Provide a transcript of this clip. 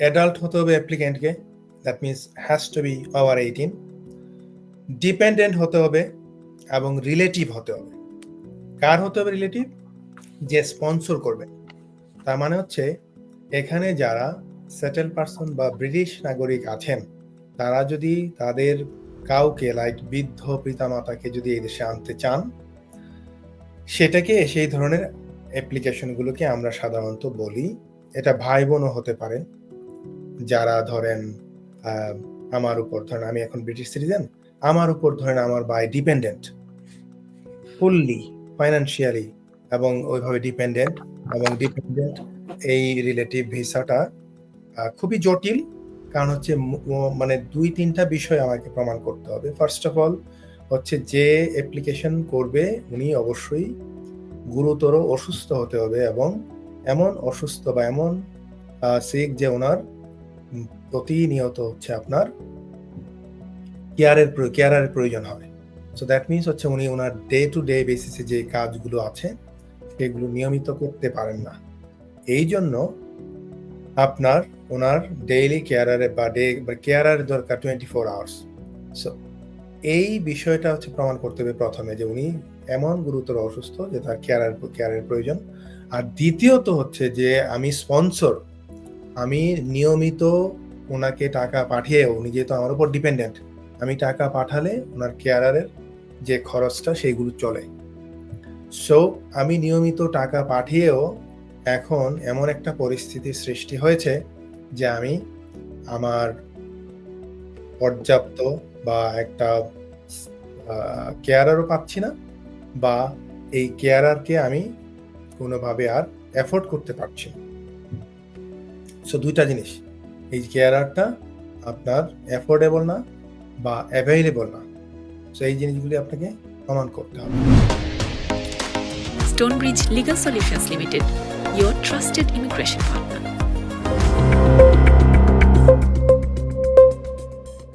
Adult হতে হবে অ্যাপ্লিক্যান্টকে that means has to be over eighteen dependent হতে হবে এবং রিলেটিভ হতে হবে। কার হতে হবে রিলেটিভ যে স্পন্সর করবে। তার মানে হচ্ছে এখানে যারা সেটেল পারসন বা ব্রিটিশ নাগরিক আছেন, তারা যদি তাদের কাউকে লাইক বৃদ্ধ পিতামাতাকে যদি এই দেশে আনতে চান, সেটাকে সেই ধরনের অ্যাপ্লিকেশনগুলোকে আমরা সাধারণত বলি। এটা ভাই বোনও হতে পারে যারা ধরেন আমার উপর, ধরেন আমি এখন ব্রিটিশ সিটিজেন আমার উপর ধরেন আমার বাই ডিপেন্ডেন্ট ফুললি ফাইন্যান্সিয়ালি এবং ওইভাবে ডিপেন্ডেন্ট এবং ডিপেন্ডেন্ট এই রিলেটিভ ভিসাটা খুবই জটিল, কারণ হচ্ছে মানে দুই তিনটা বিষয় আমাকে প্রমাণ করতে হবে। ফার্স্ট অফ অল হচ্ছে যে অ্যাপ্লিকেশন করবে, উনি অবশ্যই গুরুতর অসুস্থ হতে হবে এবং এমন অসুস্থ বা এমন সিক যে ওনার প্রতিনিয়ত হচ্ছে আপনার কেয়ারের কেয়ারের প্রয়োজন হয়। সো দ্যাট মিনস হচ্ছে উনি ওনার ডে টু ডে বেসিসে যে কাজগুলো আছে, সেগুলো নিয়মিত করতে পারেন না। এই জন্য আপনার ওনার ডেইলি কেয়ারারে বা ডে বা দরকার টোয়েন্টি ফোর আওয়ার্স সো এই বিষয়টা হচ্ছে প্রমাণ করতে হবে প্রথমে যে উনি এমন গুরুতর অসুস্থ যে তার কেয়ারার কেয়ারের প্রয়োজন। আর দ্বিতীয়ত হচ্ছে যে আমি স্পন্সর আমি নিয়মিত ওনাকে টাকা পাঠিয়ে উনি যেহেতু আমার উপর ডিপেন্ডেন্ট আমি টাকা পাঠালে ওনার কেয়ারারের যে খরচটা সেইগুলো চলে। সো আমি নিয়মিত টাকা পাঠিয়েও এখন এমন একটা পরিস্থিতির সৃষ্টি হয়েছে যে আমি আমার পর্যাপ্ত বা একটা কেয়ারারও পাচ্ছি না বা এই কেয়ারারকে আমি কোনোভাবে আর অ্যাফোর্ড করতে পারছি না। সো দুইটা জিনিস। এই কেয়ারটা আপনার অ্যাফোর্ডেবল না বা অ্যাভেলেবল না। সো এই জিনিসগুলি আপনাকে প্রমাণ করতে হবে। Stone bridge legal solutions limited your trusted immigration part